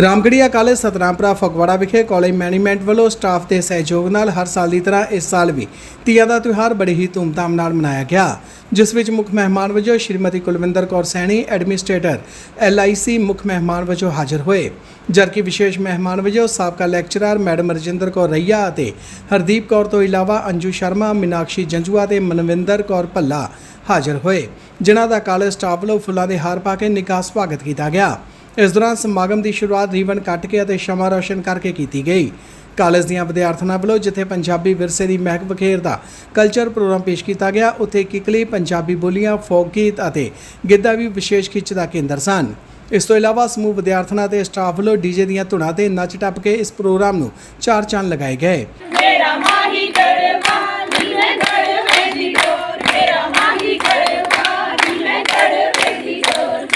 Ramgarhia college Satnampura Phagwara ਵਿਖੇ college management ਵੱਲੋਂ staff ਦੇ ਸਹਿਯੋਗ ਨਾਲ ਹਰ ਸਾਲ ਦੀ ਤਰ੍ਹਾਂ ਇਸ ਸਾਲ ਵੀ ਤੀਆਂ ਦਾ ਤਿਉਹਾਰ ਬੜੀ ਹੀ ਧੂਮਧਾਮ ਨਾਲ ਮਨਾਇਆ ਗਿਆ। ਜਿਸ ਵਿੱਚ ਮੁੱਖ ਮਹਿਮਾਨ ਵਜੋਂ ਸ਼੍ਰੀਮਤੀ ਕੁਲਵਿੰਦਰ ਕੌਰ ਸੈਣੀ, ਐਡਮਿਨਿਸਟ੍ਰੇਟਰ ਐਲਆਈਸੀ ਮੁੱਖ ਮਹਿਮਾਨ ਵਜੋਂ ਹਾਜ਼ਰ ਹੋਏ। ਜਦਕਿ ਵਿਸ਼ੇਸ਼ ਮਹਿਮਾਨ ਵਜੋਂ ਸਾਬਕਾ ਲੈਕਚਰਰ ਮੈਡਮ ਰਜਿੰਦਰ ਕੌਰ ਰਈਆ ਅਤੇ ਹਰਦੀਪ ਕੌਰ ਤੋਂ ਇਲਾਵਾ ਅੰਜੂ ਸ਼ਰਮਾ, ਮੀਨਾਕਸ਼ੀ ਜੰਜੂਆ ਤੇ ਮਨਵਿੰਦਰ ਕੌਰ ਭੱਲਾ ਹਾਜ਼ਰ ਹੋਏ। ਜਿਨ੍ਹਾਂ ਦਾ ਕਾਲਜ ਸਟਾਫ ਵੱਲੋਂ ਫੁੱਲਾਂ ਦੇ ਹਾਰ ਪਾ ਕੇ ਨਿੱਘਾ ਸਵਾਗਤ ਕੀਤਾ ਗਿਆ। ਇਸ ਦੌਰਾਨ ਸਮਾਗਮ ਦੀ ਸ਼ੁਰੂਆਤ ਰੀਵਨ ਕੱਟ ਕੇ ਅਤੇ ਸ਼ਮਾ ਰੌਸ਼ਨ ਕਰਕੇ ਕੀਤੀ ਗਈ। ਕਾਲਜ ਦੀਆਂ ਵਿਦਿਆਰਥਣਾਂ ਵੱਲੋਂ ਜਿੱਥੇ ਪੰਜਾਬੀ ਵਿਰਸੇ ਦੀ ਮਹਿਕ ਬਖੇਰ ਦਾ ਕਲਚਰ ਪ੍ਰੋਗਰਾਮ ਪੇਸ਼ ਕੀਤਾ ਗਿਆ, ਉੱਥੇ ਕਿਕਲੀ ਪੰਜਾਬੀ ਬੋਲੀਆਂ ਫੋਕ ਗੀਤ ਅਤੇ ਗਿੱਧਾ ਵੀ ਵਿਸ਼ੇਸ਼ ਖਿੱਚ ਦਾ ਕੇਂਦਰ ਸਨ। ਇਸ ਤੋਂ ਇਲਾਵਾ ਸਮੂਹ ਵਿਦਿਆਰਥਣਾਂ ਤੇ ਸਟਾਫ ਵੱਲੋਂ ਡੀਜੇ ਦੀਆਂ ਧੁਨਾਂ ਤੇ ਨੱਚ ਟੱਪ ਕੇ ਇਸ ਪ੍ਰੋਗਰਾਮ ਨੂੰ ਚਾਰ ਚੰਨ ਲਗਾਏ ਗਏ। ਮੇਰਾ ਮਾਹੀ ਗੜਵਾ ਨੀ ਮੈਂ ਗੜਵੇ ਦੀ ਡੋਰ ਮੇਰਾ ਮਾਹੀ ਗੜਵਾ ਨੀ ਮੈਂ ਗੜਵੇ ਦੀ ਡੋਰ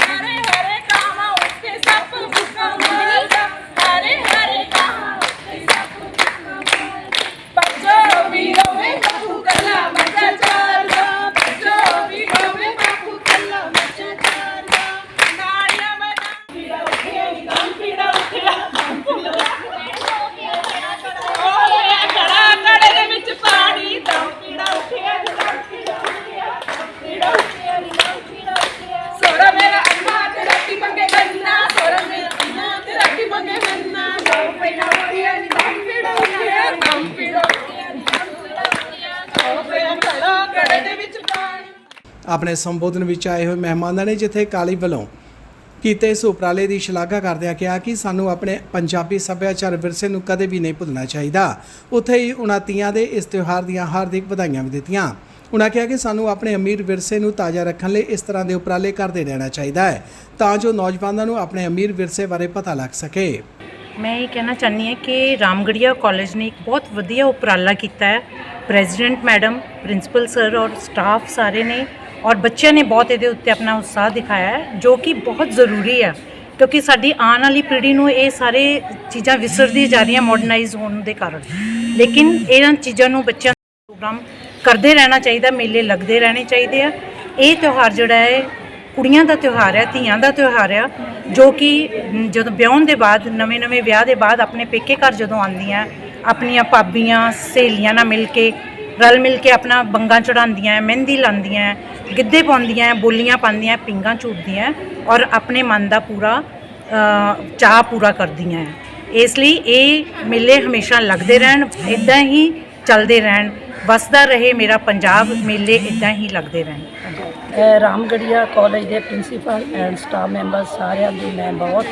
ਹਰੇ ਹਰੇ ਕਾਮਾ ਉੱਤੇ ਸੱਪ ਬੁੱਕਾ ਮਾਰਦਾ ਹਰੇ ਹਰੇ ਕਾਮਾ ਉੱਤੇ ਸੱਪ ਬੁੱਕਾ ਮਾਰਦਾ ਬੱਚੋ ਵੀ ਰੋਵੇ ਬਾਪੂ ਕੱਲਾ ਬੱਚਾ ਚਾਰਦਾ ਬੱਚੋ ਵੀ ਰੋਵੇ ਬਾਪੂ ਕੱਲਾ ਬੱਚਾ ਚਾਰਦਾ ਨਾੜੀਆਂ ਮੈਂ ਪੀੜਾ ਉੱਠਿਆ ਨੀ ਗਮ ਪੀੜਾ ਉੱਠਿਆ ਗਮ ਪੀੜਾ ਓਏ ਕੜਾ ਕੜੇ ਦੇ ਵਿੱਚ ਪਾਣੀ ਦਮ ਪੀੜਾ ਉੱਠਿਆ ਨੀ ਦਮ ਪੀੜਾ ਉੱਠਿਆ ਦਮ ਪੀੜਾ ਉੱਠਿਆ ਨੀ ਦਮ ਪੀੜਾ ਉੱਠਿਆ ਸੋਰਾ ਮੇਰਾ ਅੰਮਾ ਤੇ ਰੱਟੀ ਮੰਗੇ ਗੰਨਾ ਸੋਰਾ ਮੇਰਾ ਅੰਮਾ ਤੇ ਰੱਟੀ ਮੰਗੇ ਗੰਨਾ ਦਮ ਪੀੜਾ ਉੱਠਿਆ ਨੀ ਦਮ ਪੀੜਾ ਉੱਠਿਆ ਦਮ ਪੀੜਾ ਉੱਠਿਆ ਨੀ ਦਮ ਪੀੜਾ ਉੱਠਿਆ ਓਏ ਕੜਾ ਕੜੇ ਦੇ ਵਿੱਚ ਪਾਣੀ ਆਪਣੇ ਸੰਬੋਧਨ ਵਿੱਚ ਆਏ ਹੋਏ ਮਹਿਮਾਨਾਂ ਨੇ ਜਿੱਥੇ ਕਾਲੀ ਵੱਲੋਂ ਕੀਤੇ ਇਸ ਉਪਰਾਲੇ ਦੀ ਸ਼ਲਾਘਾ ਕਰਦਿਆਂ ਕਿਹਾ ਕਿ ਸਾਨੂੰ ਆਪਣੇ ਪੰਜਾਬੀ ਸੱਭਿਆਚਾਰ ਵਿਰਸੇ ਨੂੰ ਕਦੇ ਵੀ ਨਹੀਂ ਭੁੱਲਣਾ ਚਾਹੀਦਾ। ਉੱਥੇ ਹੀ ਉਨ੍ਹਾਂ ਤੀਆਂ ਦੇ ਇਸ ਤਿਉਹਾਰ ਦੀਆਂ ਹਾਰਦਿਕ ਵਧਾਈਆਂ ਵੀ ਦਿੱਤੀਆਂ। ਉਨ੍ਹਾਂ ਕਿਹਾ ਕਿ ਸਾਨੂੰ ਆਪਣੇ ਅਮੀਰ ਵਿਰਸੇ ਨੂੰ ਤਾਜ਼ਾ ਰੱਖਣ ਲਈ ਇਸ ਤਰ੍ਹਾਂ ਦੇ ਉਪਰਾਲੇ ਕਰਦੇ ਰਹਿਣਾ ਚਾਹੀਦਾ ਹੈ, ਤਾਂ ਜੋ ਨੌਜਵਾਨਾਂ ਨੂੰ ਆਪਣੇ ਅਮੀਰ ਵਿਰਸੇ ਬਾਰੇ ਪਤਾ ਲੱਗ ਸਕੇ। ਮੈਂ ਇਹ ਕਹਿਣਾ ਚਾਹੁੰਦੀ ਹਾਂ ਕਿ ਰਾਮਗੜੀਆ ਕਾਲਜ ਨੇ ਇੱਕ ਬਹੁਤ ਵਧੀਆ ਉਪਰਾਲਾ ਕੀਤਾ ਹੈ। ਪ੍ਰੈਜ਼ੀਡੈਂਟ ਮੈਡਮ, ਪ੍ਰਿੰਸੀਪਲ ਸਰ ਔਰ ਸਟਾਫ ਸਾਰੇ ਨੇ ਔਰ ਬੱਚਿਆਂ ਨੇ ਬਹੁਤ ਇਹਦੇ ਉੱਤੇ ਆਪਣਾ ਉਤਸ਼ਾਹ ਦਿਖਾਇਆ ਹੈ, ਜੋ ਕਿ ਬਹੁਤ ਜ਼ਰੂਰੀ ਹੈ, ਕਿਉਂਕਿ ਸਾਡੀ ਆਉਣ ਵਾਲੀ ਪੀੜ੍ਹੀ ਨੂੰ ਇਹ ਸਾਰੇ ਚੀਜ਼ਾਂ ਵਿਸਰਦੀ ਜਾ ਰਹੀਆਂ ਮਾਡਰਨਾਈਜ਼ ਹੋਣ ਦੇ ਕਾਰਨ। ਲੇਕਿਨ ਇਹਨਾਂ ਚੀਜ਼ਾਂ ਨੂੰ ਬੱਚਿਆਂ ਪ੍ਰੋਗਰਾਮ ਕਰਦੇ ਰਹਿਣਾ ਚਾਹੀਦਾ, ਮੇਲੇ ਲੱਗਦੇ ਰਹਿਣੇ ਚਾਹੀਦੇ ਆ। ਇਹ ਤਿਉਹਾਰ ਜਿਹੜਾ ਹੈ, ਕੁੜੀਆਂ ਦਾ ਤਿਉਹਾਰ ਹੈ, ਧੀਆਂ ਦਾ ਤਿਉਹਾਰ ਆ, ਜੋ ਕਿ ਜਦੋਂ ਵਿਆਹਣ ਦੇ ਬਾਅਦ, ਨਵੇਂ-ਨਵੇਂ ਵਿਆਹ ਦੇ ਬਾਅਦ ਆਪਣੇ ਪੇਕੇ ਘਰ ਜਦੋਂ ਆਉਂਦੀਆਂ, ਆਪਣੀਆਂ ਭਾਬੀਆਂ, ਸਹੇਲੀਆਂ ਨਾਲ ਮਿਲ ਕੇ, ਰਲ ਮਿਲ ਕੇ ਆਪਣਾ ਬੰਗਾ ਚੜਾਉਂਦੀਆਂ ਮਹਿੰਦੀ ਲਾਉਂਦੀਆਂ ਗਿੱਧੇ ਪਾਉਂਦੀਆਂ ਬੋਲੀਆਂ ਪਾਉਂਦੀਆਂ ਪਿੰਗਾਂ ਝੂਟਦੀਆਂ ਔਰ ਆਪਣੇ ਮਨ ਦਾ ਪੂਰਾ ਅ, ਚਾਅ ਪੂਰਾ ਕਰਦੀਆਂ ਇਸ ਲਈ ਇਹ ਮੇਲੇ ਹਮੇਸ਼ਾ ਲੱਗਦੇ ਰਹਿਣ ਇਦਾਂ ਹੀ ਚੱਲਦੇ ਰਹਿਣ ਵਸਦਾ ਰਹੇ ਮੇਰਾ ਪੰਜਾਬ ਮੇਲੇ ਇਦਾਂ ਹੀ ਲੱਗਦੇ ਰਹਿਣ। ਰਾਮਗੜੀਆ ਕਾਲਜ ਦੇ ਪ੍ਰਿੰਸੀਪਲ ਐਂਡ ਸਟਾਫ ਮੈਂਬਰ ਸਾਰਿਆਂ ਦੀ ਮੈਂ ਬਹੁਤ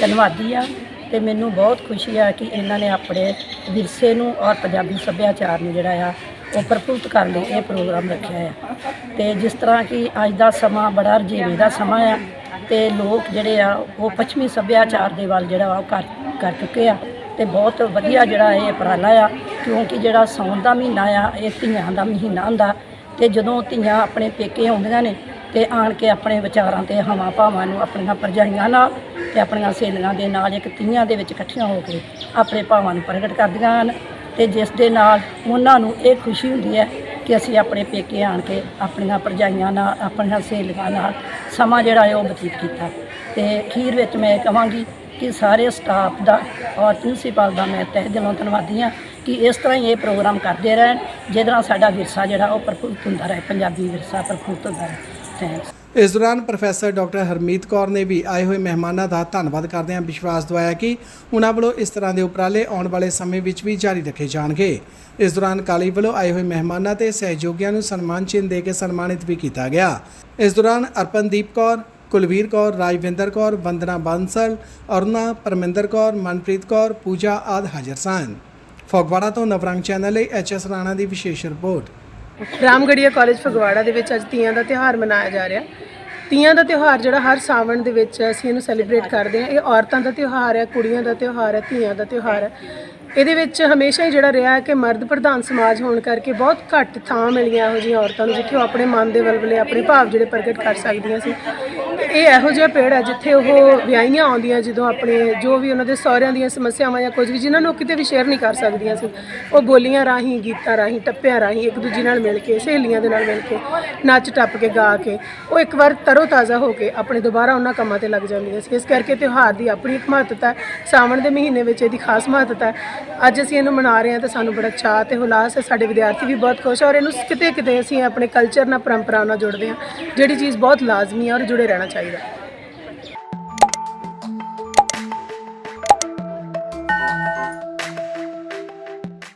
ਧੰਨਵਾਦੀ ਆ ਤੇ ਮੈਨੂੰ ਬਹੁਤ ਖੁਸ਼ੀ ਆ ਕਿ ਇਹਨਾਂ ਨੇ ਆਪਣੇ ਵਿਰਸੇ ਨੂੰ ਔਰ ਪੰਜਾਬੀ ਸੱਭਿਆਚਾਰ ਨੂੰ ਜਿਹੜਾ ਆ ਉਹ ਪ੍ਰਫੁੱਲਤ ਕਰਨ ਲਈ ਇਹ ਪ੍ਰੋਗਰਾਮ ਰੱਖਿਆ ਆ। ਤੇ ਜਿਸ ਤਰ੍ਹਾਂ ਕਿ ਅੱਜ ਦਾ ਸਮਾਂ ਬੜਾ ਰਜੀਵੇ ਦਾ ਸਮਾਂ ਆ ਤੇ ਲੋਕ ਜਿਹੜੇ ਆ, ਉਹ ਪੱਛਮੀ ਸੱਭਿਆਚਾਰ ਦੇ ਵੱਲ ਜਿਹੜਾ ਵਾ ਉਹ ਕਰ ਕਰ ਚੁੱਕੇ ਆ ਤੇ ਬਹੁਤ ਵਧੀਆ ਜਿਹੜਾ ਇਹ ਉਪਰਾਲਾ ਆ, ਕਿਉਂਕਿ ਜਿਹੜਾ ਸਾਉਣ ਦਾ ਮਹੀਨਾ ਆ, ਇਹ ਧੀਆਂ ਦਾ ਮਹੀਨਾ ਹੁੰਦਾ ਤੇ ਜਦੋਂ ਧੀਆਂ ਆਪਣੇ ਪੇਕੇ ਆਉਂਦੀਆਂ ਨੇ ਤੇ ਆਣ ਕੇ ਆਪਣੇ ਵਿਚਾਰਾਂ ਤੇ ਹਵਾ ਭਾਵਾਂ ਨੂੰ ਆਪਣੀਆਂ ਪਰਜਾਈਆਂ ਨਾਲ ਤੇ ਆਪਣੀਆਂ ਸਹੇਲੀਆਂ ਦੇ ਨਾਲ ਇੱਕ ਤੀਆਂ ਦੇ ਵਿੱਚ ਇਕੱਠੀਆਂ ਹੋ ਕੇ ਆਪਣੇ ਭਾਵਾਂ ਨੂੰ ਪ੍ਰਗਟ ਕਰਦੀਆਂ ਹਨ। ਤੇ ਜਿਸ ਦੇ ਨਾਲ ਉਹਨਾਂ ਨੂੰ ਇਹ ਖੁਸ਼ੀ ਹੁੰਦੀ ਹੈ ਕਿ ਅਸੀਂ ਆਪਣੇ ਪੇਕੇ ਆਣ ਕੇ ਆਪਣੀਆਂ ਪਰਜਾਈਆਂ ਨਾਲ, ਆਪਣੀਆਂ ਸਹੇਲੀਆਂ ਨਾਲ ਸਮਾਂ ਜਿਹੜਾ ਹੈ ਉਹ ਬਤੀਤ ਕੀਤਾ। ਤੇ ਅਖੀਰ ਵਿੱਚ ਮੈਂ ਇਹ ਕਹਾਂਗੀ ਕਿ ਸਾਰੇ ਸਟਾਫ ਦਾ ਔਰ ਪ੍ਰਿੰਸੀਪਲ ਦਾ ਮੈਂ ਤਹਿ ਦਿਲੋਂ ਧੰਨਵਾਦੀ ਹਾਂ ਕਿ ਇਸ ਤਰ੍ਹਾਂ ਹੀ ਇਹ ਪ੍ਰੋਗਰਾਮ ਕਰਦੇ ਰਹਿਣ ਜਿਹਦੇ ਨਾਲ ਸਾਡਾ ਵਿਰਸਾ ਜਿਹੜਾ ਉਹ ਪ੍ਰਫੁੱਲਤ ਹੁੰਦਾ ਰਹੇ, ਪੰਜਾਬੀ ਵਿਰਸਾ ਪ੍ਰਫੁੱਲਤ ਹੁੰਦਾ ਰਹੇ। ਥੈਂਕਸ ਇਸ ਦੌਰਾਨ ਪ੍ਰੋਫੈਸਰ ਡਾਕਟਰ ਹਰਮੀਤ ਕੌਰ ਨੇ ਵੀ ਆਏ ਹੋਏ ਮਹਿਮਾਨਾਂ ਦਾ ਧੰਨਵਾਦ ਕਰਦਿਆਂ ਵਿਸ਼ਵਾਸ ਦਿਵਾਇਆ ਕਿ ਉਹਨਾਂ ਵੱਲੋਂ ਇਸ ਤਰ੍ਹਾਂ ਦੇ ਉਪਰਾਲੇ ਆਉਣ ਵਾਲੇ ਸਮੇਂ ਵਿੱਚ ਵੀ ਜਾਰੀ ਰੱਖੇ ਜਾਣਗੇ। ਇਸ ਦੌਰਾਨ ਕਾਲੀ ਵੱਲੋਂ ਆਏ ਹੋਏ ਮਹਿਮਾਨਾਂ ਤੇ ਸਹਿਯੋਗੀਆਂ ਨੂੰ ਸਨਮਾਨ ਚਿੰਨ੍ਹ ਦੇ ਕੇ ਸਨਮਾਨਿਤ ਵੀ ਕੀਤਾ ਗਿਆ। ਇਸ ਦੌਰਾਨ ਅਰਪਨਦੀਪ ਕੌਰ, ਕੁਲਵੀਰ ਕੌਰ, ਰਾਜਵਿੰਦਰ ਕੌਰ, ਵੰਦਨਾ ਬਾਂਸਲ, ਅਰੁਣਾ, ਪਰਮਿੰਦਰ ਕੌਰ, ਮਨਪ੍ਰੀਤ ਕੌਰ, ਪੂਜਾ ਆਦਿ ਹਾਜ਼ਰ ਸਨ। ਫਗਵਾੜਾ ਤੋਂ ਨਵਰੰਗ ਚੈਨਲ ਲਈ ਐਚਐਸ ਰਾਣਾ ਦੀ ਵਿਸ਼ੇਸ਼ ਰਿਪੋਰਟ। ਰਾਮਗੜੀਆ ਕਾਲਜ ਫਗਵਾੜਾ ਦੇ ਵਿੱਚ ਅੱਜ ਤੀਆਂ ਦਾ ਤਿਉਹਾਰ ਮਨਾਇਆ ਜਾ ਰਿਹਾ। ਤੀਆਂ ਦਾ ਤਿਉਹਾਰ ਜਿਹੜਾ ਹਰ ਸਾਵਣ ਦੇ ਵਿੱਚ ਅਸੀਂ ਇਹਨੂੰ ਸੈਲੀਬ੍ਰੇਟ ਕਰਦੇ ਹਾਂ। ਇਹ ਔਰਤਾਂ ਦਾ ਤਿਉਹਾਰ ਹੈ, ਕੁੜੀਆਂ ਦਾ ਤਿਉਹਾਰ ਹੈ, ਧੀਆਂ ਦਾ ਤਿਉਹਾਰ ਹੈ। ਇਹਦੇ ਵਿੱਚ ਹਮੇਸ਼ਾ ਹੀ ਜਿਹੜਾ ਰਿਹਾ ਕਿ ਮਰਦ ਪ੍ਰਧਾਨ ਸਮਾਜ ਹੋਣ ਕਰਕੇ ਬਹੁਤ ਘੱਟ ਥਾਂ ਮਿਲੀਆਂ ਇਹੋ ਜਿਹੀਆਂ ਔਰਤਾਂ ਨੂੰ, ਜਿੱਥੇ ਉਹ ਆਪਣੇ ਮਨ ਦੇ ਵਲਵਲੇ ਆਪਣੇ ਭਾਵ ਜਿਹੜੇ ਪ੍ਰਗਟ ਕਰ ਸਕਦੀਆਂ ਸੀ। ਇਹ ਇਹੋ ਜਿਹਾ ਪੇੜ ਹੈ ਜਿੱਥੇ ਉਹ ਵਿਆਹੀਆਂ ਆਉਂਦੀਆਂ ਜਦੋਂ ਆਪਣੇ ਜੋ ਵੀ ਉਹਨਾਂ ਦੇ ਸਹੁਰਿਆਂ ਦੀਆਂ ਸਮੱਸਿਆਵਾਂ ਜਾਂ ਕੁਝ ਵੀ, ਜਿਨ੍ਹਾਂ ਨੂੰ ਉਹ ਕਿਤੇ ਵੀ ਸ਼ੇਅਰ ਨਹੀਂ ਕਰ ਸਕਦੀਆਂ ਸੀ। ਉਹ ਬੋਲੀਆਂ ਰਾਹੀਂ, ਗੀਤਾਂ ਰਾਹੀਂ, ਟੱਪਿਆਂ ਰਾਹੀਂ ਇੱਕ ਦੂਜੀ ਨਾਲ ਮਿਲ ਕੇ, ਸਹੇਲੀਆਂ ਦੇ ਨਾਲ ਮਿਲ ਕੇ, ਨੱਚ ਟੱਪ ਕੇ, ਗਾ ਕੇ, ਉਹ ਇੱਕ ਵਾਰ ਤਰੋ ਤਾਜ਼ਾ ਹੋ ਕੇ ਆਪਣੇ ਦੁਬਾਰਾ ਉਹਨਾਂ ਕੰਮਾਂ ਤੇ ਲੱਗ ਜਾਂਦੀਆਂ ਸੀ। ਇਸ ਕਰਕੇ ਤਿਉਹਾਰ ਦੀ ਆਪਣੀ ਇੱਕ ਮਹੱਤਤਾ ਹੈ। ਸਾਵਣ ਦੇ ਮਹੀਨੇ ਵਿੱਚ ਇਹਦੀ ਖਾਸ ਮਹੱਤਤਾ ਹੈ। ਅੱਜ ਅਸੀਂ ਇਹਨੂੰ ਮਨਾ ਰਹੇ ਹਾਂ ਤਾਂ ਸਾਨੂੰ ਬੜਾ ਚਾਅ ਤੇ ਹੁਲਾਸ ਹੈ। ਸਾਡੇ ਵਿਦਿਆਰਥੀ ਵੀ ਬਹੁਤ ਖੁਸ਼ ਔਰ ਇਹਨੂੰ ਕਿਤੇ ਕਿਤੇ ਅਸੀਂ ਆਪਣੇ ਕਲਚਰ ਨਾਲ ਪਰੰਪਰਾ ਨਾਲ ਜੁੜਦੇ ਹਾਂ। ਜਿਹੜੀ ਚੀਜ਼ ਬਹੁਤ ਲਾਜ਼ਮੀ ਹੈ ਔਰ ਜੁੜੇ ਰਹਿਣਾ ਚਾਹੀਦਾ Later.